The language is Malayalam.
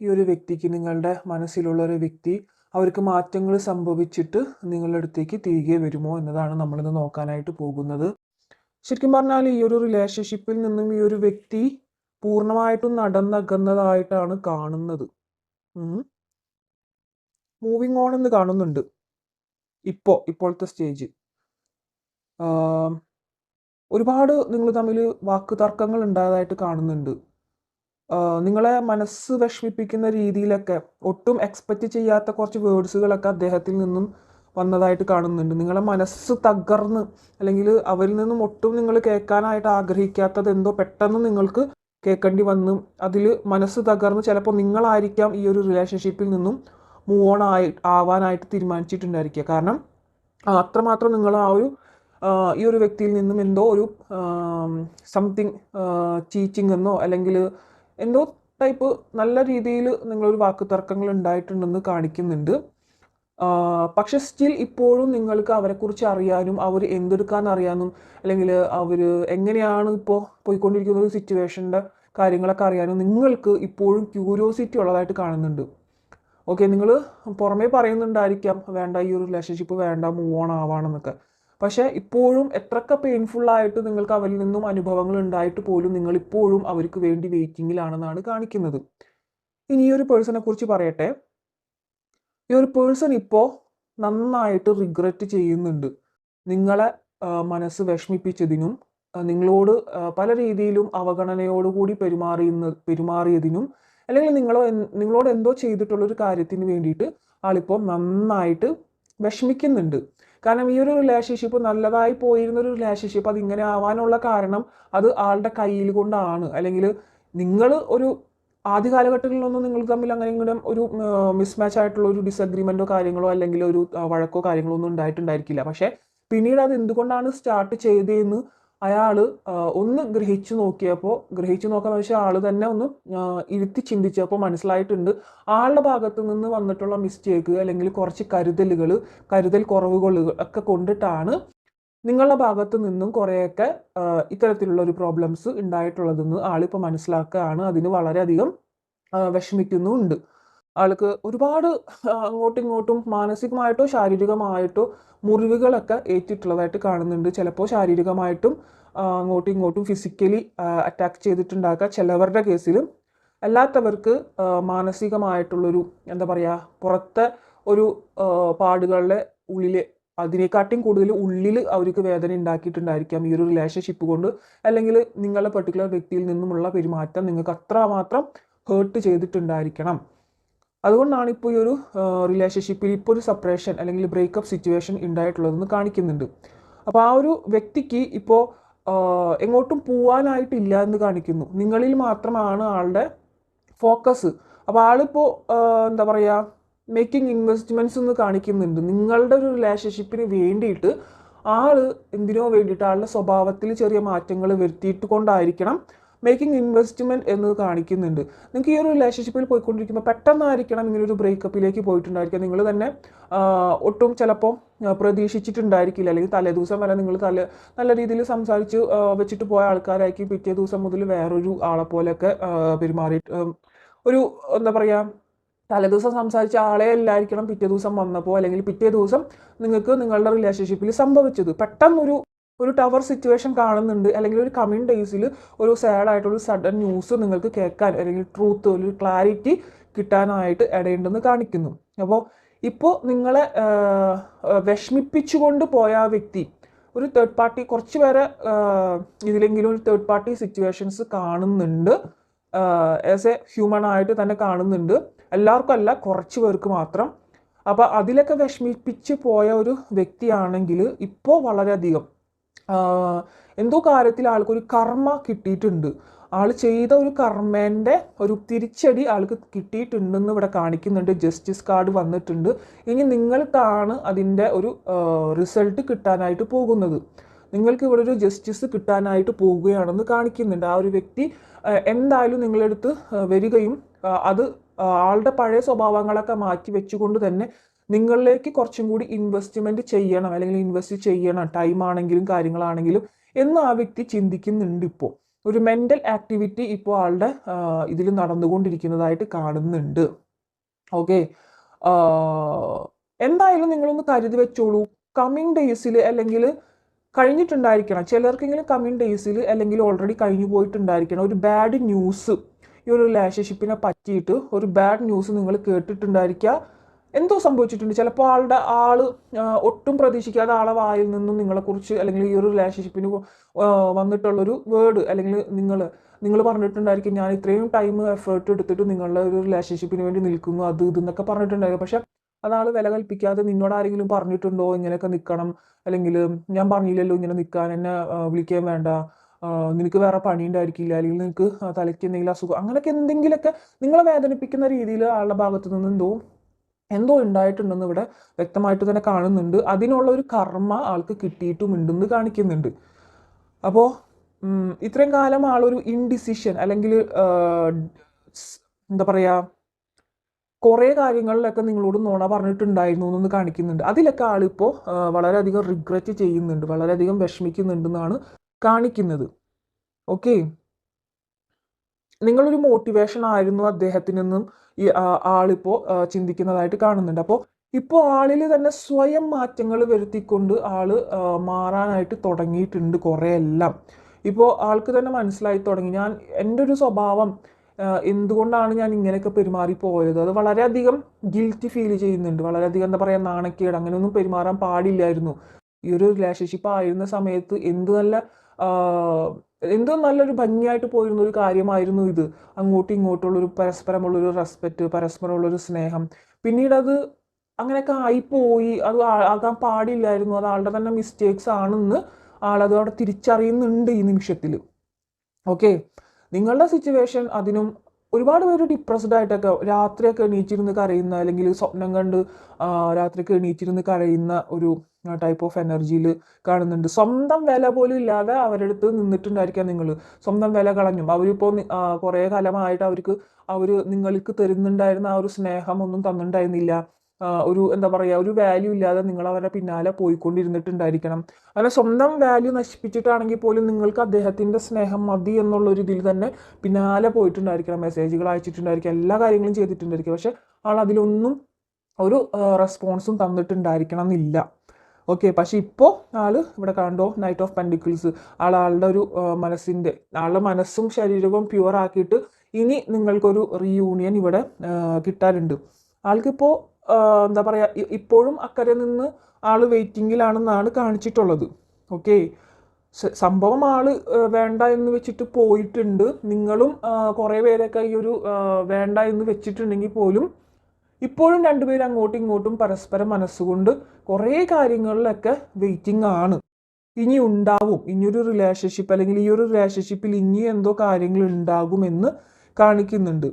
ഈ ഒരു വ്യക്തിക്ക് നിങ്ങളുടെ മനസ്സിലുള്ള ഒരു വ്യക്തി അവർക്ക് മാറ്റങ്ങൾ സംഭവിച്ചിട്ട് നിങ്ങളുടെ അടുത്തേക്ക് തിരികെ വരുമോ എന്നതാണ് നമ്മളിന്ന് നോക്കാനായിട്ട് പോകുന്നത്. ശരിക്കും പറഞ്ഞാൽ ഈ ഒരു റിലേഷൻഷിപ്പിൽ നിന്നും ഈ ഒരു വ്യക്തി പൂർണമായിട്ടും നടന്നകന്നതായിട്ടാണ് കാണുന്നത്. മൂവിങ് ഓൺ എന്ന് കാണുന്നുണ്ട്. ഇപ്പോൾ ഇപ്പോഴത്തെ സ്റ്റേജ് ഒരുപാട് നിങ്ങൾ തമ്മിൽ വാക്ക് തർക്കങ്ങൾ ഉണ്ടായതായിട്ട് കാണുന്നുണ്ട്. നിങ്ങളെ മനസ്സ് വിഷമിപ്പിക്കുന്ന രീതിയിലൊക്കെ ഒട്ടും എക്സ്പെക്റ്റ് ചെയ്യാത്ത കുറച്ച് വേർഡ്സുകളൊക്കെ അദ്ദേഹത്തിൽ നിന്നും വന്നതായിട്ട് കാണുന്നുണ്ട്. നിങ്ങളെ മനസ്സ് തകർന്ന് അല്ലെങ്കിൽ അവരിൽ നിന്നും ഒട്ടും നിങ്ങൾ കേൾക്കാനായിട്ട് ആഗ്രഹിക്കാത്തത് എന്തോ പെട്ടെന്ന് നിങ്ങൾക്ക് കേൾക്കേണ്ടി വന്നു. അതിൽ മനസ്സ് തകർന്ന് ചിലപ്പോൾ നിങ്ങളായിരിക്കാം ഈ ഒരു റിലേഷൻഷിപ്പിൽ നിന്നും മൂവ് ഓൺ ആയി ആവാനായിട്ട് തീരുമാനിച്ചിട്ടുണ്ടായിരിക്കുക. കാരണം അത്രമാത്രം നിങ്ങൾ ആ ഒരു ഈ ഒരു വ്യക്തിയിൽ നിന്നും എന്തോ ഒരു സംതിങ് ചീച്ചിങ് എന്നോ അല്ലെങ്കിൽ എന്തോ ടൈപ്പ് നല്ല രീതിയിൽ നിങ്ങളൊരു വാക്ക് തർക്കങ്ങൾ ഉണ്ടായിട്ടുണ്ടെന്ന് കാണിക്കുന്നുണ്ട്. പക്ഷെ സ്റ്റിൽ ഇപ്പോഴും നിങ്ങൾക്ക് അവരെക്കുറിച്ച് അറിയാനും അവർ എന്തെടുക്കാൻ അറിയാനും അല്ലെങ്കിൽ അവർ എങ്ങനെയാണ് ഇപ്പോൾ പോയിക്കൊണ്ടിരിക്കുന്ന ഒരു സിറ്റുവേഷന്റെ കാര്യങ്ങളൊക്കെ അറിയാനും നിങ്ങൾക്ക് ഇപ്പോഴും ക്യൂരിയോസിറ്റി ഉള്ളതായിട്ട് കാണുന്നുണ്ട്. ഓക്കെ നിങ്ങൾ പുറമേ പറയുന്നുണ്ടായിരിക്കാം വേണ്ട ഈ ഒരു റിലേഷൻഷിപ്പ് വേണ്ട മൂവ് ഓൺ ആവാണെന്നൊക്കെ. പക്ഷേ ഇപ്പോഴും എത്രയൊക്കെ പെയിൻഫുള്ളായിട്ട് നിങ്ങൾക്ക് അവരിൽ നിന്നും അനുഭവങ്ങൾ ഉണ്ടായിട്ട് പോലും നിങ്ങൾ ഇപ്പോഴും അവർക്ക് വേണ്ടി വെയിറ്റിങ്ങിലാണെന്നാണ് കാണിക്കുന്നത്. ഇനി ഈ ഒരു പേഴ്സണെ കുറിച്ച് പറയട്ടെ. ഈ ഒരു പേഴ്സൺ ഇപ്പോൾ നന്നായിട്ട് റിഗ്രറ്റ് ചെയ്യുന്നുണ്ട്. നിങ്ങളെ മനസ്സ് വിഷമിപ്പിച്ചതിനും നിങ്ങളോട് പല രീതിയിലും അവഗണനയോടുകൂടി പെരുമാറിയുന്ന പെരുമാറിയതിനും അല്ലെങ്കിൽ നിങ്ങളോ നിങ്ങളോട് എന്തോ ചെയ്തിട്ടുള്ളൊരു കാര്യത്തിന് വേണ്ടിയിട്ട് ആളിപ്പോൾ നന്നായിട്ട് വിഷമിക്കുന്നുണ്ട്. കാരണം ഈ ഒരു റിലേഷൻഷിപ്പ് നല്ലതായി പോയിരുന്ന ഒരു റിലേഷൻഷിപ്പ് അത് ഇങ്ങനെ ആവാനുള്ള കാരണം അത് ആളുടെ കയ്യിൽ കൊണ്ടാണ്. അല്ലെങ്കിൽ നിങ്ങൾ ഒരു ആദ്യ കാലഘട്ടങ്ങളിലൊന്നും നിങ്ങൾ തമ്മിൽ അങ്ങനെ ഇങ്ങനെ ഒരു മിസ്മാച്ച് ആയിട്ടുള്ള ഒരു ഡിസഗ്രിമെന്റോ കാര്യങ്ങളോ അല്ലെങ്കിൽ ഒരു വഴക്കോ കാര്യങ്ങളോ ഒന്നും ഉണ്ടായിട്ടുണ്ടായിരിക്കില്ല. പക്ഷേ പിന്നീട് അത് എന്തുകൊണ്ടാണ് സ്റ്റാർട്ട് ചെയ്തതെന്ന് അയാൾ ഒന്ന് ഗ്രഹിച്ചു നോക്കിയപ്പോൾ ഗ്രഹിച്ചു നോക്കാന്ന് വെച്ചാൽ ആൾ തന്നെ ഒന്ന് ഇരുത്തി ചിന്തിച്ചപ്പോൾ മനസ്സിലായിട്ടുണ്ട്. ആളുടെ ഭാഗത്ത് നിന്ന് വന്നിട്ടുള്ള മിസ്റ്റേക്ക് അല്ലെങ്കിൽ കുറച്ച് കരുതലുകൾ കരുതൽ കുറവുകൾ ഒക്കെ കൊണ്ടിട്ടാണ് നിങ്ങളുടെ ഭാഗത്ത് നിന്നും കുറേയൊക്കെ ഇത്തരത്തിലുള്ള ഒരു പ്രോബ്ലംസ് ഉണ്ടായിട്ടുള്ളതെന്ന് ആളിപ്പോൾ മനസ്സിലാക്കുകയാണ്. അതിന് വളരെയധികം വിഷമിക്കുന്നുമുണ്ട്. ആൾക്ക് ഒരുപാട് അങ്ങോട്ടും ഇങ്ങോട്ടും മാനസികമായിട്ടോ ശാരീരികമായിട്ടോ മുറിവുകളൊക്കെ ഏറ്റിട്ടുള്ളതായിട്ട് കാണുന്നുണ്ട്. ചിലപ്പോൾ ശാരീരികമായിട്ടും അങ്ങോട്ടും ഇങ്ങോട്ടും ഫിസിക്കലി അറ്റാക്ക് ചെയ്തിട്ടുണ്ടാക്കുക ചിലവരുടെ കേസിലും അല്ലാത്തവർക്ക് മാനസികമായിട്ടുള്ളൊരു എന്താ പറയുക പുറത്തെ ഒരു പാടുകളുടെ ഉള്ളിൽ അതിനെക്കാട്ടിയും കൂടുതൽ ഉള്ളിൽ അവർക്ക് വേദന ഉണ്ടാക്കിയിട്ടുണ്ടായിരിക്കാം. ഈ ഒരു റിലേഷൻഷിപ്പ് കൊണ്ട് അല്ലെങ്കിൽ നിങ്ങളുടെ പെർട്ടിക്കുലർ വ്യക്തിയിൽ നിന്നുമുള്ള പെരുമാറ്റം നിങ്ങൾക്ക് അത്രമാത്രം ഹേർട്ട് ചെയ്തിട്ടുണ്ടായിരിക്കണം. അതുകൊണ്ടാണ് ഇപ്പോൾ ഈ ഒരു റിലേഷൻഷിപ്പിൽ ഇപ്പോൾ ഒരു സെപ്പറേഷൻ അല്ലെങ്കിൽ ബ്രേക്കപ്പ് സിറ്റുവേഷൻ ഉണ്ടായിട്ടുള്ളതെന്ന് കാണിക്കുന്നുണ്ട്. അപ്പോൾ ആ ഒരു വ്യക്തിക്ക് ഇപ്പോൾ എങ്ങോട്ടും പോവാനായിട്ടില്ല എന്ന് കാണിക്കുന്നു. നിങ്ങളിൽ മാത്രമാണ് ആളുടെ ഫോക്കസ് അപ്പോൾ ആളിപ്പോൾ എന്താ പറയുക മേക്കിംഗ് ഇൻവെസ്റ്റ്മെന്റ്സ് എന്ന് കാണിക്കുന്നുണ്ട്. നിങ്ങളുടെ ഒരു റിലേഷൻഷിപ്പിന് വേണ്ടിയിട്ട് ആൾ എന്തിനോ വേണ്ടിയിട്ട് ആളുടെ സ്വഭാവത്തിൽ ചെറിയ മാറ്റങ്ങൾ വരുത്തിയിട്ട് കൊണ്ടായിരിക്കണം മേക്കിംഗ് ഇൻവെസ്റ്റ്മെന്റ് എന്ന് കാണിക്കുന്നുണ്ട്. നിങ്ങൾക്ക് ഈ ഒരു റിലേഷൻഷിപ്പിൽ പോയിക്കൊണ്ടിരിക്കുമ്പോൾ പെട്ടെന്നായിരിക്കണം ഇങ്ങനൊരു ബ്രേക്കപ്പിലേക്ക് പോയിട്ടുണ്ടായിരിക്കുക. നിങ്ങൾ തന്നെ ഒട്ടും ചിലപ്പോൾ പ്രതീക്ഷിച്ചിട്ടുണ്ടായിരിക്കില്ല. അല്ലെങ്കിൽ തലേ ദിവസം വരെ നിങ്ങൾ തല നല്ല രീതിയിൽ സംസാരിച്ച് വെച്ചിട്ട് പോയ ആൾക്കാരായിരിക്കും പിറ്റേ ദിവസം മുതൽ വേറൊരു ആളെ പോലെയൊക്കെ പെരുമാറി ഒരു എന്താ പറയുക തലേദിവസം സംസാരിച്ച ആളെ അല്ലായിരിക്കണം പിറ്റേ ദിവസം വന്നപ്പോൾ അല്ലെങ്കിൽ പിറ്റേ ദിവസം നിങ്ങൾക്ക് നിങ്ങളുടെ റിലേഷൻഷിപ്പിൽ സംഭവിച്ചത്. പെട്ടെന്നൊരു ഒരു ടവർ സിറ്റുവേഷൻ കാണുന്നുണ്ട്. അല്ലെങ്കിൽ ഒരു കമ്മിങ് ഡേയ്സിൽ ഒരു സാഡ് ആയിട്ടുള്ള സഡൻ ന്യൂസ് നിങ്ങൾക്ക് കേൾക്കാൻ അല്ലെങ്കിൽ ട്രൂത്ത് ഒരു ക്ലാരിറ്റി കിട്ടാനായിട്ട് ഇടയുണ്ടെന്ന് കാണിക്കുന്നു. അപ്പോൾ ഇപ്പോൾ നിങ്ങളെ വിഷമിപ്പിച്ചുകൊണ്ട് പോയ ആ വ്യക്തി ഒരു തേർഡ് പാർട്ടി കുറച്ച് പേരെ ഇതിലെങ്കിലും ഒരു തേർഡ് പാർട്ടി സിറ്റുവേഷൻസ് കാണുന്നുണ്ട്. ആസ് എ ഹ്യൂമൺ ആയിട്ട് തന്നെ കാണുന്നുണ്ട്. എല്ലാവർക്കും അല്ല കുറച്ച് പേർക്ക് മാത്രം. അപ്പോൾ അതിലൊക്കെ വിഷമിപ്പിച്ച് പോയ ഒരു വ്യക്തിയാണെങ്കിൽ ഇപ്പോൾ വളരെയധികം എന്തോ കാര്യത്തിൽ ആൾക്കൊരു കർമ്മ കിട്ടിയിട്ടുണ്ട്. ആൾ ചെയ്ത ഒരു കർമ്മേന്റെ ഒരു തിരിച്ചടി ആൾക്ക് കിട്ടിയിട്ടുണ്ടെന്ന് ഇവിടെ കാണിക്കുന്നുണ്ട്. ജസ്റ്റിസ് കാർഡ് വന്നിട്ടുണ്ട്. ഇനി നിങ്ങൾക്കാണ് അതിന്റെ ഒരു റിസൾട്ട് കിട്ടാനായിട്ട് പോകുന്നത്. നിങ്ങൾക്ക് ഇവിടെ ഒരു ജസ്റ്റിസ് കിട്ടാനായിട്ട് പോവുകയാണെന്ന് കാണിക്കുന്നുണ്ട്. ആ ഒരു വ്യക്തി എന്തായാലും നിങ്ങളെടുത്ത് വരികയും അത് ആളുടെ പഴയ സ്വഭാവങ്ങളൊക്കെ മാറ്റി വെച്ചുകൊണ്ട് തന്നെ നിങ്ങളിലേക്ക് കുറച്ചും കൂടി ഇൻവെസ്റ്റ്മെന്റ് ചെയ്യണം അല്ലെങ്കിൽ ഇൻവെസ്റ്റ് ചെയ്യണം ടൈം ആണെങ്കിലും കാര്യങ്ങളാണെങ്കിലും എന്ന് ആ വ്യക്തി ചിന്തിക്കുന്നുണ്ട് ഇപ്പോൾ ഒരു മെന്റൽ ആക്ടിവിറ്റി ഇപ്പോൾ ആളുടെ ഇതിൽ നടന്നുകൊണ്ടിരിക്കുന്നതായിട്ട് കാണുന്നുണ്ട്. ഓക്കെ എന്തായാലും നിങ്ങളൊന്ന് കരുതി വെച്ചോളൂ. കമ്മിങ് ഡേയ്സിൽ അല്ലെങ്കിൽ കഴിഞ്ഞിട്ടുണ്ടായിരിക്കണം. ചിലർക്കെങ്കിലും കമ്മിങ് ഡേയ്സിൽ അല്ലെങ്കിൽ ഓൾറെഡി കഴിഞ്ഞു പോയിട്ടുണ്ടായിരിക്കണം. ഒരു ബാഡ് ന്യൂസ് ഈ ഒരു റിലേഷൻഷിപ്പിനെ പറ്റിയിട്ട് ഒരു ബാഡ് ന്യൂസ് നിങ്ങൾ കേട്ടിട്ടുണ്ടായിരിക്കുക എന്തോ സംഭവിച്ചിട്ടുണ്ട്. ചിലപ്പോൾ ആളുടെ ആൾ ഒട്ടും പ്രതീക്ഷിക്കാതെ ആളെ വായിൽ നിന്നും നിങ്ങളെക്കുറിച്ച് അല്ലെങ്കിൽ ഈ ഒരു റിലേഷൻഷിപ്പിന് വന്നിട്ടുള്ളൊരു വേർഡ് അല്ലെങ്കിൽ നിങ്ങൾ നിങ്ങൾ പറഞ്ഞിട്ടുണ്ടായിരിക്കും ഞാൻ ഇത്രയും ടൈം എഫേർട്ട് എടുത്തിട്ട് നിങ്ങളുടെ ഒരു റിലേഷൻഷിപ്പിന് വേണ്ടി നിൽക്കുന്നു. അത് ഇതെന്നൊക്കെ പറഞ്ഞിട്ടുണ്ടായിരുന്നു പക്ഷെ അതാൾ വില കൽപ്പിക്കാതെ നിന്നോട് ആരെങ്കിലും പറഞ്ഞിട്ടുണ്ടോ? ഇങ്ങനെയൊക്കെ നിൽക്കണം അല്ലെങ്കിൽ ഞാൻ പറഞ്ഞില്ലല്ലോ ഇങ്ങനെ നിൽക്കാൻ എന്നെ വിളിക്കാൻ വേണ്ട. നിനക്ക് വേറെ പണി ഉണ്ടായിരിക്കില്ല അല്ലെങ്കിൽ നിനക്ക് തലയ്ക്ക് എന്തെങ്കിലും അസുഖം. അങ്ങനെയൊക്കെ എന്തെങ്കിലുമൊക്കെ നിങ്ങളെ വേദനിപ്പിക്കുന്ന രീതിയിൽ ആളുടെ ഭാഗത്തു നിന്ന് എന്തോ എന്തോ ഉണ്ടായിട്ടുണ്ടെന്ന് ഇവിടെ വ്യക്തമായിട്ട് തന്നെ കാണുന്നുണ്ട്. അതിനുള്ള ഒരു കർമ്മ ആൾക്ക് കിട്ടിയിട്ടുമുണ്ടെന്ന് കാണിക്കുന്നുണ്ട്. അപ്പോൾ ഇത്രയും കാലം ആളൊരു ഇൻഡിസിഷൻ അല്ലെങ്കിൽ എന്താ പറയുക കുറേ കാര്യങ്ങളിലൊക്കെ നിങ്ങളോട് നുണ പറഞ്ഞിട്ടുണ്ടായിരുന്നു എന്ന് കാണിക്കുന്നുണ്ട്. അതിലൊക്കെ ആളിപ്പോൾ വളരെയധികം റിഗ്രറ്റ് ചെയ്യുന്നുണ്ട് വളരെയധികം വിഷമിക്കുന്നുണ്ടെന്നാണ് കാണിക്കുന്നത്. ഓക്കെ? നിങ്ങളൊരു മോട്ടിവേഷൻ ആയിരുന്നു അദ്ദേഹത്തിനെന്നും ഈ ആളിപ്പോൾ ചിന്തിക്കുന്നതായിട്ട് കാണുന്നുണ്ട്. അപ്പോൾ ഇപ്പോൾ ആളിൽ തന്നെ സ്വയം മാറ്റങ്ങൾ വരുത്തിക്കൊണ്ട് ആൾ മാറാനായിട്ട് തുടങ്ങിയിട്ടുണ്ട് കുറേ എല്ലാം ഇപ്പോൾ ആൾക്ക് തന്നെ മനസ്സിലായി തുടങ്ങി. ഞാൻ എന്റെ ഒരു സ്വഭാവം എന്തുകൊണ്ടാണ് ഞാൻ ഇങ്ങനെയൊക്കെ പെരുമാറി പോയത്? അത് വളരെയധികം ഗിൽറ്റി ഫീൽ ചെയ്യുന്നുണ്ട്. വളരെയധികം എന്താ പറയുക നാണക്കേട് അങ്ങനെയൊന്നും പെരുമാറാൻ പാടില്ലായിരുന്നു. ഈ ഒരു റിലേഷൻഷിപ്പ് ആയിരുന്ന സമയത്ത് എന്ത് നല്ല എന്തോ നല്ലൊരു ഭംഗിയായിട്ട് പോയിരുന്ന ഒരു കാര്യമായിരുന്നു ഇത്. അങ്ങോട്ടും ഇങ്ങോട്ടുള്ളൊരു പരസ്പരമുള്ളൊരു റെസ്പെക്റ്റ് പരസ്പരമുള്ളൊരു സ്നേഹം. പിന്നീട് അത് അങ്ങനെയൊക്കെ ആയിപ്പോയി. അത് ആകാൻ പാടില്ലായിരുന്നു. അത് ആളുടെ തന്നെ മിസ്റ്റേക്സ് ആണെന്ന് ആളത് അവിടെ തിരിച്ചറിയുന്നുണ്ട് ഈ നിമിഷത്തിൽ ഓക്കെ നിങ്ങളുടെ സിറ്റുവേഷൻ അതിനും ഒരുപാട് പേര് ഡിപ്രസ്ഡ് ആയിട്ടൊക്കെ രാത്രിയൊക്കെ എണീച്ചിരുന്ന് കരയുന്ന അല്ലെങ്കിൽ സ്വപ്നം കണ്ട് രാത്രിയൊക്കെ എണീച്ചിരുന്ന് കരയുന്ന ഒരു ടൈപ്പ് ഓഫ് എനർജിയിൽ കാണുന്നുണ്ട്. സ്വന്തം വില പോലും ഇല്ലാതെ അവരുടെ അടുത്ത് നിന്നിട്ടുണ്ടായിരിക്കാം നിങ്ങൾ സ്വന്തം വില കളഞ്ഞു. അവരിപ്പോൾ കുറേ കാലമായിട്ട് അവർക്ക് അവർ നിങ്ങൾക്ക് തരുന്നുണ്ടായിരുന്ന ആ ഒരു സ്നേഹം ഒന്നും തന്നിട്ടുണ്ടായിരുന്നില്ല. ഒരു എന്താ പറയുക ഒരു വാല്യൂ ഇല്ലാതെ നിങ്ങൾ അവരുടെ പിന്നാലെ പോയിക്കൊണ്ടിരുന്നിട്ടുണ്ടായിരിക്കണം. അങ്ങനെ സ്വന്തം വാല്യൂ നശിപ്പിച്ചിട്ടാണെങ്കിൽ പോലും നിങ്ങൾക്ക് അദ്ദേഹത്തിന്റെ സ്നേഹം മതി എന്നുള്ള ഒരു ഇതിൽ തന്നെ പിന്നാലെ പോയിട്ടുണ്ടായിരിക്കണം. മെസ്സേജുകൾ അയച്ചിട്ടുണ്ടായിരിക്കും എല്ലാ കാര്യങ്ങളും ചെയ്തിട്ടുണ്ടായിരിക്കും. പക്ഷേ ആൾ അതിലൊന്നും ഒരു റെസ്പോൺസും തന്നിട്ടുണ്ടായിരിക്കണം എന്നില്ല ഓക്കെ പക്ഷെ ഇപ്പോൾ ആൾ ഇവിടെ കണ്ടോ നൈറ്റ് ഓഫ് പെൻഡിക്കിൾസ് ആൾ ആളുടെ ഒരു മനസ്സിന്റെ ആളുടെ മനസ്സും ശരീരവും പ്യുവർ ആക്കിയിട്ട് ഇനി നിങ്ങൾക്കൊരു റീയൂണിയൻ ഇവിടെ കിട്ടാറുണ്ട് ആൾക്കിപ്പോൾ എന്താ പറയുക ഇപ്പോഴും അക്കരെ നിന്ന് ആൾ വെയിറ്റിങ്ങിലാണെന്നാണ് കാണിച്ചിട്ടുള്ളത്. ഓക്കെ? സംഭവം ആൾ വേണ്ട എന്ന് വെച്ചിട്ട് പോയിട്ടുണ്ട്. നിങ്ങളും കുറേ പേരൊക്കെ ഈ ഒരു വേണ്ട എന്ന് വെച്ചിട്ടുണ്ടെങ്കിൽ പോലും ഇപ്പോഴും രണ്ടുപേരും അങ്ങോട്ടും ഇങ്ങോട്ടും പരസ്പരം മനസ്സുകൊണ്ട് കുറേ കാര്യങ്ങളിലൊക്കെ വെയിറ്റിംഗ് ആണ്. ഇനി ഉണ്ടാവും. ഇനിയൊരു റിലേഷൻഷിപ്പ് അല്ലെങ്കിൽ ഈ ഒരു റിലേഷൻഷിപ്പിൽ ഇനി എന്തോ കാര്യങ്ങൾ ഉണ്ടാകുമെന്ന് കാണിക്കുന്നുണ്ട്.